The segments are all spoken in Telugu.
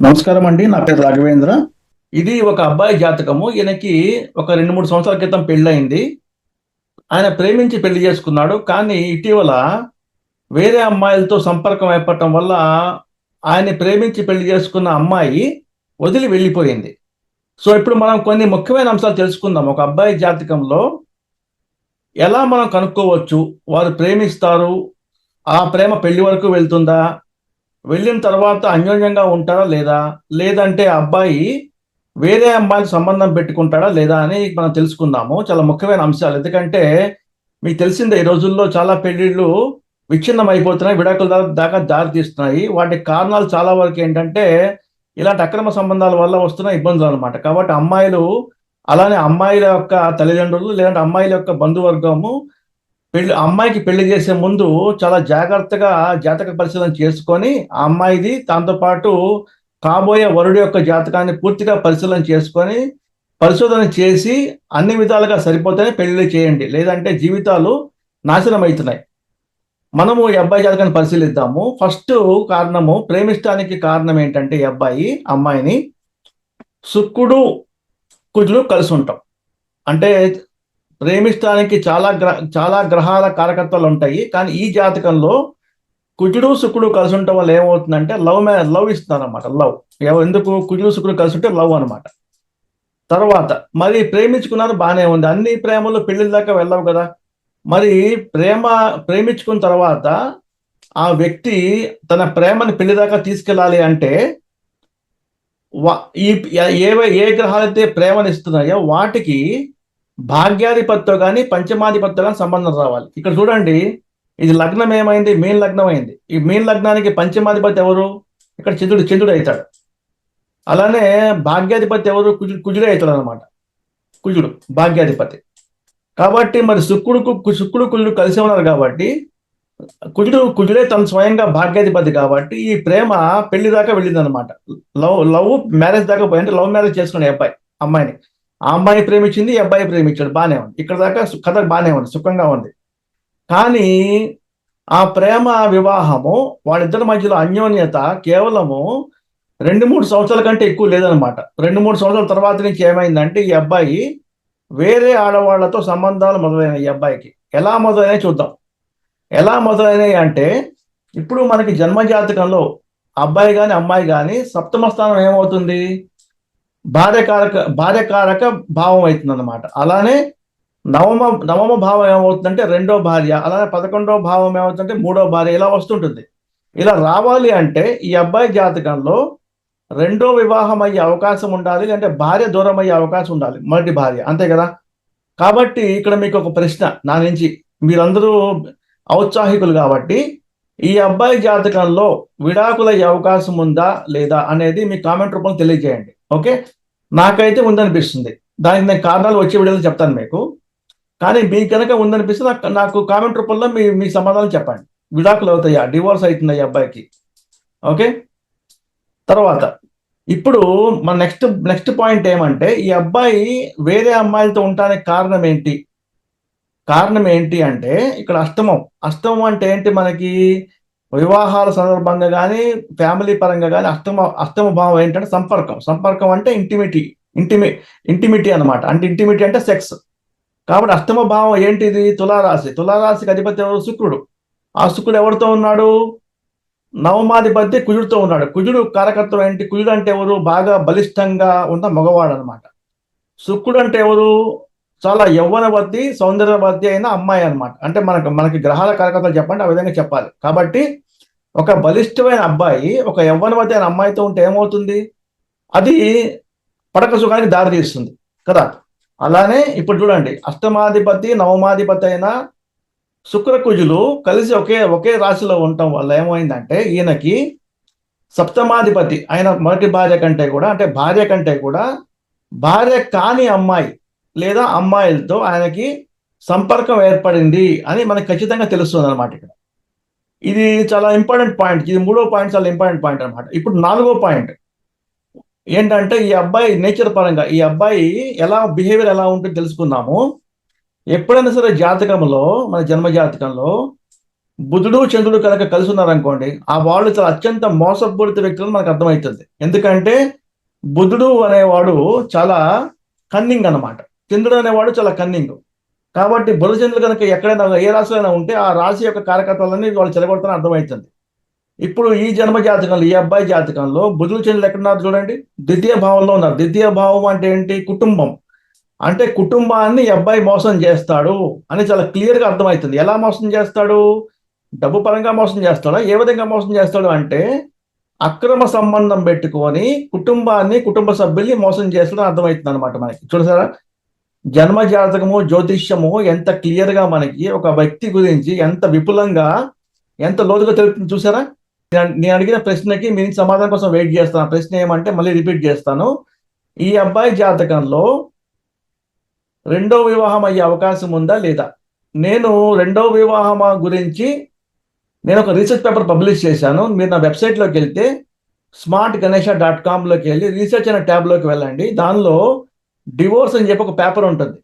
నమస్కారం అండి నా పేరు రాఘవేంద్ర. ఇది ఒక అబ్బాయి జాతకము. ఈయనకి ఒక రెండు మూడు సంవత్సరాల క్రితం పెళ్ళయింది. ఆయన ప్రేమించి పెళ్ళి చేసుకున్నాడు. కానీ ఇటీవల వేరే అమ్మాయిలతో సంపర్కం ఏర్పడటం వల్ల ఆయన ప్రేమించి పెళ్ళి చేసుకున్న అమ్మాయి వదిలి వెళ్ళిపోయింది. సో ఇప్పుడు మనం కొన్ని ముఖ్యమైన అంశాలు తెలుసుకుందాం. ఒక అబ్బాయి జాతకంలో ఎలా మనం కనుక్కోవచ్చు? వారు ప్రేమిస్తారు. ఆ ప్రేమ పెళ్ళి వరకు వెళ్తుందా? వెళ్ళిన తర్వాత అన్యోన్యంగా ఉంటారా లేదా? లేదంటే ఆ అబ్బాయి వేరే అమ్మాయికి సంబంధం పెట్టుకుంటాడా లేదా అని మనం తెలుసుకుందాము. చాలా ముఖ్యమైన అంశాలు. ఎందుకంటే మీకు తెలిసిందే ఈ రోజుల్లో చాలా పెళ్ళిళ్ళు విచ్ఛిన్నం అయిపోతున్నాయి విడాకుల దాకా దారి తీస్తున్నాయి వాటి కారణాలు చాలా వరకు ఏంటంటే ఇలాంటి అక్రమ సంబంధాల వల్ల వస్తున్న ఇబ్బందులు అనమాట కాబట్టి అమ్మాయిలు అలానే అమ్మాయిల యొక్క తల్లిదండ్రులు లేదంటే అమ్మాయిల యొక్క బంధువర్గము పెళ్ళి అమ్మాయికి పెళ్ళి చేసే ముందు చాలా జాగ్రత్తగా జాతక పరిశీలన చేసుకొని ఆ అమ్మాయిది దాంతోపాటు కాబోయే వరుడు యొక్క జాతకాన్ని పూర్తిగా పరిశీలన చేసుకొని పరిశోధన చేసి అన్ని విధాలుగా సరిపోతేనే పెళ్ళి చేయండి. లేదంటే జీవితాలు నాశనం అవుతున్నాయి. మనము ఈ అబ్బాయి జాతకాన్ని పరిశీలిద్దాము. ఫస్ట్ కారణము ప్రేమిష్టానికి కారణం ఏంటంటే ఈ అబ్బాయి అమ్మాయిని శుక్రుడు కుజుడు కలిసి ఉంటాం. అంటే ప్రేమిష్టానికి చాలా గ్రహ చాలా గ్రహాల కారకత్వాలు ఉంటాయి కానీ ఈ జాతకంలో కుజుడు శుక్రుడు కలిసి ఉండటం వల్ల ఏమవుతుందంటే లవ్ మ్యా లవ్ ఇస్తున్నారు అనమాట లవ్ ఎందుకు? కుజుడు శుక్రుడు కలిసి ఉంటే లవ్ అనమాట తర్వాత మరి ప్రేమించుకున్నారు బాగానే ఉంది. అన్ని ప్రేమలు పెళ్ళిళ్ళ దాకా వెళ్ళవు కదా. మరి ప్రేమ ప్రేమించుకున్న తర్వాత ఆ వ్యక్తి తన ప్రేమని పెళ్ళి దాకా తీసుకెళ్ళాలి అంటే ఈ ఏవే ఏ గ్రహాలైతే ప్రేమను ఇస్తున్నాయో వాటికి భాగ్యాధిపతితో కానీ పంచమాధిపతితో కానీ సంబంధం రావాలి. ఇక్కడ చూడండి ఇది లగ్నం ఏమైంది? మీన్ లగ్నం అయింది. ఈ మీన్ లగ్నానికి పంచమాధిపతి ఎవరు? ఇక్కడ చంద్రుడు చంద్రుడు అవుతాడు. అలానే భాగ్యాధిపతి ఎవరు? కుజు కుజుడే అవుతాడు అనమాట కుజుడు భాగ్యాధిపతి. కాబట్టి మరి శుక్రుడు శుక్రుడు కుజుడు కలిసి ఉన్నారు కాబట్టి కుజుడు కుజుడే తన స్వయంగా భాగ్యాధిపతి కాబట్టి ఈ ప్రేమ పెళ్ళి దాకా వెళ్ళింది అనమాట లవ్ లవ్ మ్యారేజ్ దాకా పోయి అంటే లవ్ మ్యారేజ్ చేసుకునే అబ్బాయి అమ్మాయిని. ఆ అమ్మాయి ప్రేమించింది ఈ అబ్బాయి ప్రేమించాడు. బాగానే ఉంది. ఇక్కడ దాకా కథ బాగానే ఉంది సుఖంగా ఉంది. కానీ ఆ ప్రేమ వివాహము వాళ్ళిద్దరి మధ్యలో అన్యోన్యత కేవలము రెండు మూడు సంవత్సరాల కంటే ఎక్కువ లేదనమాట రెండు మూడు సంవత్సరాల తర్వాత నుంచి ఏమైందంటే ఈ అబ్బాయి వేరే ఆడవాళ్ళతో సంబంధాలు మొదలైన ఈ అబ్బాయికి. ఎలా మొదలైనాయి చూద్దాం. ఎలా మొదలైనాయి అంటే ఇప్పుడు మనకి జన్మజాతకంలో అబ్బాయి కానీ అమ్మాయి కానీ సప్తమ స్థానం ఏమవుతుంది? భార్యకారక భార్యకారక భావం అవుతుంది అనమాట అలానే నవమ నవమ భావం ఏమవుతుందంటే రెండో భార్య అలానే పదకొండవ భావం ఏమవుతుందంటే మూడో భార్య ఇలా వస్తుంటుంది. ఇలా రావాలి అంటే ఈ అబ్బాయి జాతకంలో రెండో వివాహం అయ్యే అవకాశం ఉండాలి అంటే భార్య దూరం అయ్యే అవకాశం ఉండాలి మొదటి భార్య అంతే కదా? కాబట్టి ఇక్కడ మీకు ఒక ప్రశ్న నా నుంచి మీరందరూ ఔత్సాహికులు కాబట్టి ఈ అబ్బాయి జాతకంలో విడాకులయ్యే అవకాశం ఉందా లేదా అనేది మీ కామెంట్ రూపంలో తెలియజేయండి. ఓకే? నాకైతే ఉందనిపిస్తుంది. దానికి నేను కారణాలు వచ్చే వీడియోలో చెప్తాను మీకు. కానీ మీ కనుక ఉందనిపిస్తే నాకు నాకు కామెంట్ రూపంలో మీ మీ సమాధానం చెప్పండి. విడాకులు అవుతాయా? డివోర్స్ అవుతున్నాయి ఈ అబ్బాయికి. ఓకే? తర్వాత ఇప్పుడు మన నెక్స్ట్ నెక్స్ట్ పాయింట్ ఏమంటే ఈ అబ్బాయి వేరే అమ్మాయిలతో ఉండడానికి కారణం ఏంటి? కారణం ఏంటి అంటే ఇక్కడ అష్టమం. అష్టమం అంటే ఏంటి మనకి? వివాహాల సందర్భంగా కానీ ఫ్యామిలీ పరంగా కానీ అష్టమ అష్టమ భావం ఏంటంటే సంపర్కం. సంపర్కం అంటే ఇంటిమిటీ ఇంటిమి ఇంటిమిటీ అనమాట అంటే ఇంటిమిటీ అంటే సెక్స్. కాబట్టి అష్టమ భావం ఏంటిది? తులారాశి. తులారాశికి అధిపతి ఎవరు? శుక్రుడు. ఆ శుక్రుడు ఎవరితో ఉన్నాడు? నవమాధిపతి కుజుడితో ఉన్నాడు. కుజుడు కారకత్వం ఏంటి? కుజుడు అంటే ఎవరు? బాగా బలిష్టంగా ఉన్న మగవాడు అనమాట శుక్రుడు అంటే ఎవరు? చాలా యవ్వనవతి సౌందర్యవతి అయిన అమ్మాయి అనమాట అంటే మనకు మనకి గ్రహాల కార్యకర్తలు చెప్పండి ఆ విధంగా చెప్పాలి. కాబట్టి ఒక బలిష్టమైన అబ్బాయి ఒక యవ్వనవతి అయిన అమ్మాయితో ఉంటే ఏమవుతుంది? అది పడక సుఖానికి దారి తీస్తుంది కదా? అలానే ఇప్పుడు చూడండి అష్టమాధిపతి నవమాధిపతి అయిన శుక్రకుజులు కలిసి ఒకే ఒకే రాశిలో ఉండటం వల్ల ఏమైందంటే ఈయనకి సప్తమాధిపతి ఆయన మొదటి భార్య కంటే కూడా అంటే భార్య కంటే కూడా భార్య కాని అమ్మాయి లేదా అమ్మాయిలతో ఆయనకి సంపర్కం ఏర్పడింది అని మనకు ఖచ్చితంగా తెలుస్తుంది అనమాట ఇక్కడ. ఇది చాలా ఇంపార్టెంట్ పాయింట్. ఇది మూడో పాయింట్ చాలా ఇంపార్టెంట్ పాయింట్ అనమాట ఇప్పుడు నాలుగో పాయింట్. ఏంటంటే ఈ అబ్బాయి నేచర్ పరంగా ఈ అబ్బాయి ఎలా బిహేవియర్ ఎలా ఉంటుందో తెలుసుకుందాము. ఎప్పుడైనా సరే జాతకంలో మన జన్మ జాతకంలో బుధుడు చంద్రుడు కనుక కలిసి ఉన్నారనుకోండి ఆ వాళ్ళు చాలా అత్యంత మోసపూరిత వ్యక్తులు మనకు అర్థమవుతుంది. ఎందుకంటే బుధుడు అనేవాడు చాలా కన్నింగ్ అన్నమాట. చంద్రుడు అనేవాడు చాలా కన్నింగ్ కాబట్టి బుధ చంద్రుడు కనుక ఎక్కడైనా ఏ రాశిలో ఉంటే ఆ రాశి యొక్క కార్యకర్తలన్నీ వాళ్ళు చెలగొడతారని అర్థమవుతుంది ఇప్పుడు ఈ జన్మ జాతకంలో ఈ అబ్బాయి జాతకంలో బుధుడు చంద్రులు ఎక్కడున్నారు చూడండి? ద్వితీయ భావంలో ఉన్నారు. ద్వితీయ భావం అంటే ఏంటి? కుటుంబం. అంటే కుటుంబాన్ని అబ్బాయి మోసం చేస్తాడు అని చాలా క్లియర్గా అర్థమవుతుంది ఎలా మోసం చేస్తాడు? డబ్బు పరంగా మోసం చేస్తాడా? ఏ విధంగా మోసం చేస్తాడు అంటే అక్రమ సంబంధం పెట్టుకొని కుటుంబాన్ని కుటుంబ సభ్యుల్ని మోసం చేస్తాడని అర్థమవుతుంది అనమాట మనకి. చూడసారా జన్మ జాతకము జ్యోతిష్యము ఎంత క్లియర్గా మనకి ఒక వ్యక్తి గురించి ఎంత విపులంగా ఎంత లోతుగా తెలుపుతుంది చూసారా? నేను- నేను అడిగిన ప్రశ్నకి మీ సమాధానం కోసం వెయిట్ చేస్తాను. ఆ ప్రశ్న ఏమంటే మళ్ళీ రిపీట్ చేస్తాను. ఈ అబ్బాయి జాతకంలో రెండో వివాహం అయ్యే అవకాశం ఉందా లేదా? నేను రెండో వివాహం గురించి నేను ఒక రీసెర్చ్ పేపర్ పబ్లిష్ చేశాను. మీరు నా వెబ్సైట్లోకి వెళ్తే స్మార్ట్ గణేష డాట్ కామ్లోకి వెళ్ళి రీసెర్చ్ అనే ట్యాబ్లోకి వెళ్ళండి. దానిలో డివోర్స్ అని చెప్పి ఒక పేపర్ ఉంటుంది.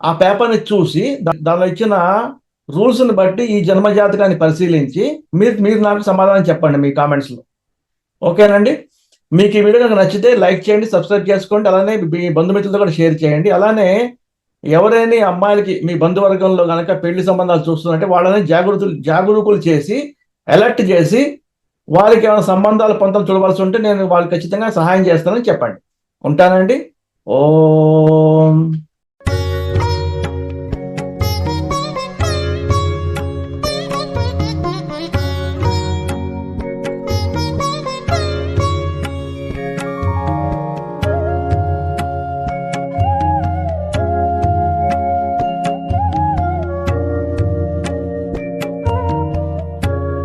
ఆ పేపర్ని చూసి దానిలో ఇచ్చిన రూల్స్ని బట్టి ఈ జన్మ జాతకాన్ని పరిశీలించి మీరు మీరు నాకు సమాధానం చెప్పండి మీ కామెంట్స్లో ఓకేనండి? మీకు ఈ వీడియో కనుక నచ్చితే లైక్ చేయండి సబ్స్క్రైబ్ చేసుకోండి అలానే మీ బంధుమిత్రులతో కూడా షేర్ చేయండి. అలానే ఎవరైనా అమ్మాయిలకి మీ బంధువర్గంలో కనుక పెళ్ళి సంబంధాలు చూస్తున్నారంటే వాళ్ళని జాగృతులు జాగరూకులు చేసి అలర్ట్ చేసి వాళ్ళకి ఏమైనా సంబంధాలు పొందడం చూడవలసి ఉంటే నేను వాళ్ళకి ఖచ్చితంగా సహాయం చేస్తానని చెప్పండి. ఉంటానండి? ஓம்